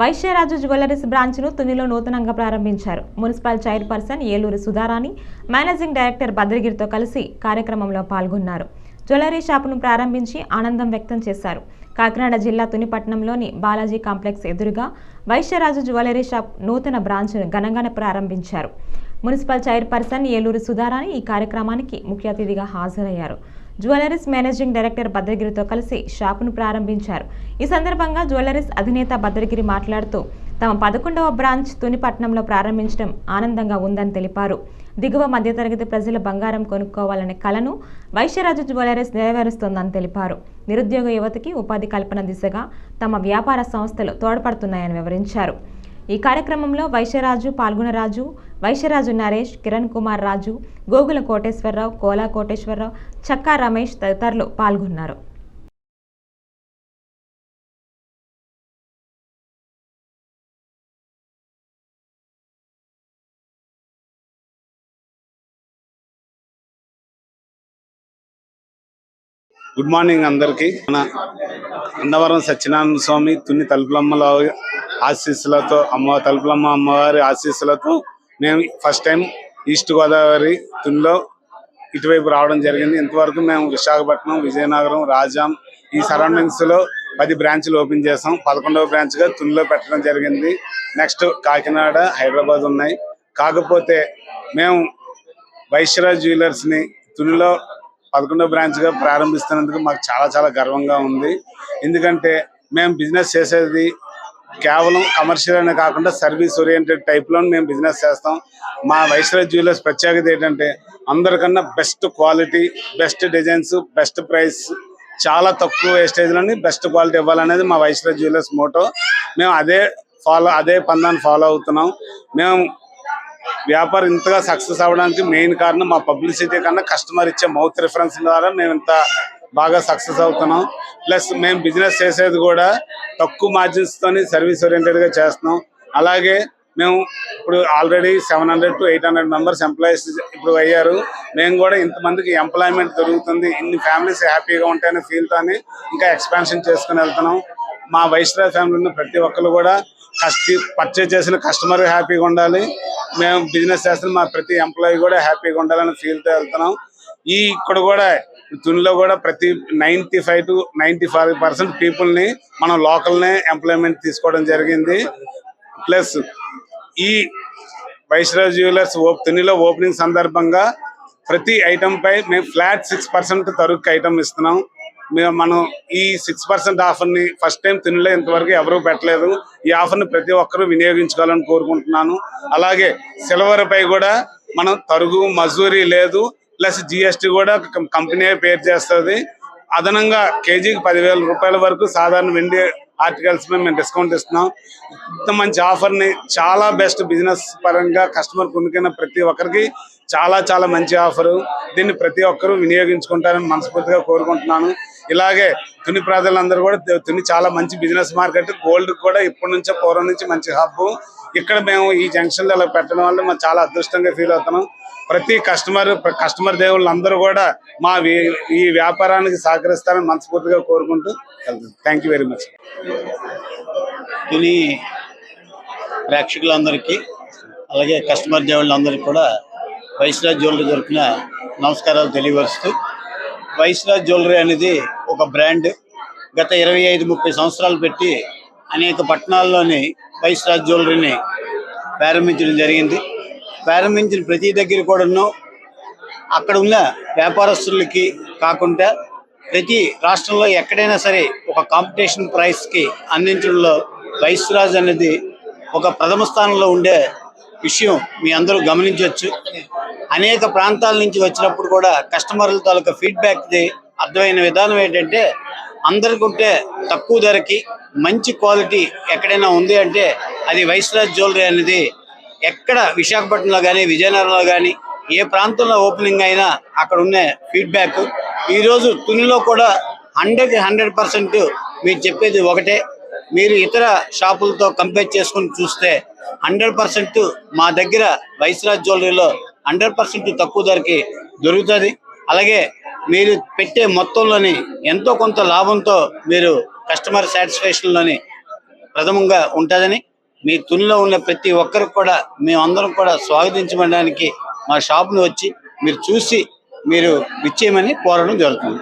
Vysyaraju jewelleries బ్రాంచ్ను తునిలో నూతనంగా ప్రారంభించారు. Municipal chairperson Eluru Sudharani managing director భద్రగిరితో కలిసి కార్యక్రమంలో పాల్గొన్నారు. జ్యువెలరీ షాపును ప్రారంభించి ఆనందం వ్యక్తం చేశారు. కాకినాడ జిల్లా తునిపట్నంలోని బాలాజీ కాంప్లెక్స్ ఎదురుగా వైశ్యరాజు జ్యువెలరీ షాప్ నూతన బ్రాంచ్ను ఘనంగా ప్రారంభించారు. మున్సిపల్ చైర్పర్సన్ ఏలూరు సుధారాణి ఈ కార్యక్రమానికి ముఖ్య అతిథిగా హాజరయ్యారు. జ్యువెలరీస్ మేనేజింగ్ డైరెక్టర్ భద్రగిరితో కలిసి షాపును ప్రారంభించారు. ఈ సందర్భంగా జ్యువెలరీస్ అధినేత భద్రగిరి మాట్లాడుతూ తమ పదకొండవ బ్రాంచ్ తునిపట్నంలో ప్రారంభించడం ఆనందంగా ఉందని తెలిపారు. దిగువ మధ్యతరగతి ప్రజల బంగారం కొనుక్కోవాలనే కలను వైశ్యరాజు జ్యువెలరీస్ నెరవేరుస్తోందని తెలిపారు. నిరుద్యోగ యువతకి ఉపాధి కల్పన దిశగా తమ వ్యాపార సంస్థలు తోడ్పడుతున్నాయని వివరించారు. ఈ కార్యక్రమంలో వైశ్యరాజు పాల్గొనరాజు వైశ్యరాజు నరేష్ కిరణ్ కుమార్ రాజు గోగుల కోటేశ్వరరావు కోలా కోటేశ్వరరావు చక్కా రమేష్ తదితరులు పాల్గొన్నారు. గుడ్ మార్నింగ్ అందరికీ. మన అన్నవరం సత్యనారాయణ స్వామి తుని తలుపులమ్మల ఆశీస్సులతో అమ్మ తలుపులమ్మ అమ్మవారి ఆశీస్సులతో మేము ఫస్ట్ టైం ఈస్ట్ గోదావరి తునిలో ఇటువైపు రావడం జరిగింది. ఇంతవరకు మేము విశాఖపట్నం విజయనగరం రాజాం ఈ సరౌండింగ్స్లో పది బ్రాంచ్లు ఓపెన్ చేసాం. పదకొండవ బ్రాంచ్గా తుల్లో పెట్టడం జరిగింది. నెక్స్ట్ కాకినాడ హైదరాబాద్ ఉన్నాయి. కాకపోతే మేము వైశ్యరాజ్ జ్యువెలర్స్ని తునిలో పదకొండో బ్రాంచ్గా ప్రారంభిస్తున్నందుకు మాకు చాలా చాలా గర్వంగా ఉంది. ఎందుకంటే మేము బిజినెస్ చేసేది కేవలం కమర్షియల్ అనే కాకుండా సర్వీస్ ఓరియంటెడ్ టైప్లో మేము బిజినెస్ చేస్తాం. మా వైశ్వరాజ్ జ్యువెలర్స్ ప్రత్యేకత ఏంటంటే అందరికన్నా best quality best designs best price చాలా తక్కువ వేస్టేజ్లోని బెస్ట్ క్వాలిటీ ఇవ్వాలనేది మా వైశ్వరాజ్ జ్యువెలర్స్ మోటో మేము అదే ఫాలో అదే పందాన్ని ఫాలో అవుతున్నాం. మేము వ్యాపారం ఇంతగా సక్సెస్ అవ్వడానికి మెయిన్ కారణం మా పబ్లిసిటీ కన్నా కస్టమర్ ఇచ్చే మౌత్ రిఫరెన్స్ ద్వారా మేము ఇంత బాగా సక్సెస్ అవుతున్నాం. ప్లస్ మేము బిజినెస్ చేసేది కూడా తక్కువ మార్జిన్స్ తోని సర్వీస్ ఓరియంటెడ్గా చేస్తున్నాం. అలాగే మేము ఇప్పుడు already seven hundred to eight hundred members employees ఇప్పుడు అయ్యారు. మేము కూడా ఇంతమందికి ఎంప్లాయ్మెంట్ దొరుకుతుంది. ఇన్ని ఫ్యామిలీస్ హ్యాపీగా ఉంటాయనే ఫీల్ తోని ఇంకా ఎక్స్పాన్షన్ చేసుకుని వెళ్తున్నాం. మా వైశ్వరాజ్ ఫ్యామిలీ ప్రతి ఒక్కరు కూడా కష్ట పర్చేజ్ చేసిన కస్టమర్ హ్యాపీగా ఉండాలి. మేము బిజినెస్ చేస్తున్న మా ప్రతి ఎంప్లాయీ కూడా హ్యాపీగా ఉండాలని ఫీల్తో వెళ్తున్నాం. ఈ ఇక్కడ కూడా తునిలో కూడా ప్రతి ninety five to ninety five percent పీపుల్ని మనం లోకల్నే ఎంప్లాయ్మెంట్ తీసుకోవడం జరిగింది. ప్లస్ ఈ వైశ్వరాజ్ జ్యువెలర్స్ ఓప్ తునిలో ఓపెనింగ్ సందర్భంగా ప్రతి ఐటమ్ పై మేము ఫ్లాట్ సిక్స్ పర్సెంట్ తరుగు ఐటమ్ ఇస్తున్నాం. మేము మనం ఈ సిక్స్ పర్సెంట్ ఆఫర్ని ఫస్ట్ టైం తినలే ఇంతవరకు ఎవరూ పెట్టలేదు. ఈ ఆఫర్ని ప్రతి ఒక్కరూ వినియోగించుకోవాలని కోరుకుంటున్నాను. అలాగే సిల్వర్ పై కూడా మనం తరుగు మజూరీ లేదు. ప్లస్ జిఎస్టీ కూడా కంపెనీ పేరు చేస్తుంది. అదనంగా కేజీకి పదివేల రూపాయల వరకు సాధారణ వెండి ఆర్టికల్స్ మీద మేము డిస్కౌంట్ ఇస్తున్నాం. ఇంత మంచి ఆఫర్ని చాలా బెస్ట్ బిజినెస్ పరంగా కస్టమర్ కొనుక్కున్న ప్రతి ఒక్కరికి చాలా చాలా మంచి ఆఫర్. దీన్ని ప్రతి ఒక్కరూ వినియోగించుకుంటారని మనస్ఫూర్తిగా కోరుకుంటున్నాను. ఇలాగే తుని ప్రజలందరూ కూడా తుని- చాలా మంచి బిజినెస్ మార్కెట్ గోల్డ్ కూడా ఇప్పటి నుంచే పూర్వం నుంచి మంచి హబ్బు ఇక్కడ మేము ఈ జంక్షన్లో ఇలా పెట్టడం వల్ల మేము చాలా అదృష్టంగా ఫీల్ అవుతున్నాం. ప్రతి కస్టమర్ కస్టమర్ దేవుళ్ళు అందరూ కూడా మా ఈ వ్యాపారానికి సహకరిస్తారని మనస్ఫూర్తిగా కోరుకుంటూ thank you very much Tuni ప్రేక్షకులందరికీ అలాగే కస్టమర్ దేవుళ్ళందరికీ కూడా వైశ్రాజ్ జ్యువెలరీ దొరికిన నమస్కారాలు తెలియపరుస్తూ వైశ్రాజ్ జ్యువెలరీ అనేది ఒక బ్రాండ్. గత ఇరవై ఐదు ముప్పై సంవత్సరాలు పెట్టి అనేక పట్టణాల్లోని వైశ్రాజ్ జ్యువెలరీని ప్రారంభించడం జరిగింది. ప్రారంభించిన ప్రతి దగ్గర కూడాను అక్కడ ఉన్న వ్యాపారస్తులకి కాకుండా ప్రతి రాష్ట్రంలో ఎక్కడైనా సరే ఒక కాంపిటీషన్ ప్రైస్కి అందించడంలో వైస్రాజ్ అనేది ఒక ప్రథమ స్థానంలో ఉండే విషయం మీ అందరూ గమనించవచ్చు. అనేక ప్రాంతాల నుంచి వచ్చినప్పుడు కూడా కస్టమర్ల తాలూకా ఫీడ్బ్యాక్ది అర్థమైన విధానం ఏంటంటే అందరికంటే తక్కువ ధరకి మంచి క్వాలిటీ ఎక్కడైనా ఉంది అంటే అది వైస్రాజ్ జ్యువెలరీ అనేది ఎక్కడ విశాఖపట్నంలో కానీ విజయనగరంలో కానీ ఏ ప్రాంతంలో ఓపెనింగ్ అయినా అక్కడ ఉన్న ఫీడ్బ్యాక్ ఈరోజు తునిలో కూడా హండ్రెడ్ హండ్రెడ్ పర్సెంట్ మీరు చెప్పేది ఒకటే. మీరు ఇతర షాపులతో కంపేర్ చేసుకుని చూస్తే హండ్రెడ్ పర్సెంట్ మా దగ్గర వైస్రాజ్ జ్యువెలరీలో హండ్రెడ్ పర్సెంట్ తక్కువ ధరకి దొరుకుతుంది. అలాగే మీరు పెట్టే మొత్తంలోని ఎంతో కొంత లాభంతో మీరు కస్టమర్ సాటిస్ఫాక్షన్లోని ప్రథమంగా ఉంటుందని మీ తుల్లో ఉన్న ప్రతి ఒక్కరికి కూడా మేమందరం కూడా స్వాగతించడానికి మా షాప్ను వచ్చి మీరు చూసి మీరు విచ్చేయమని కోరడం జరుగుతుంది.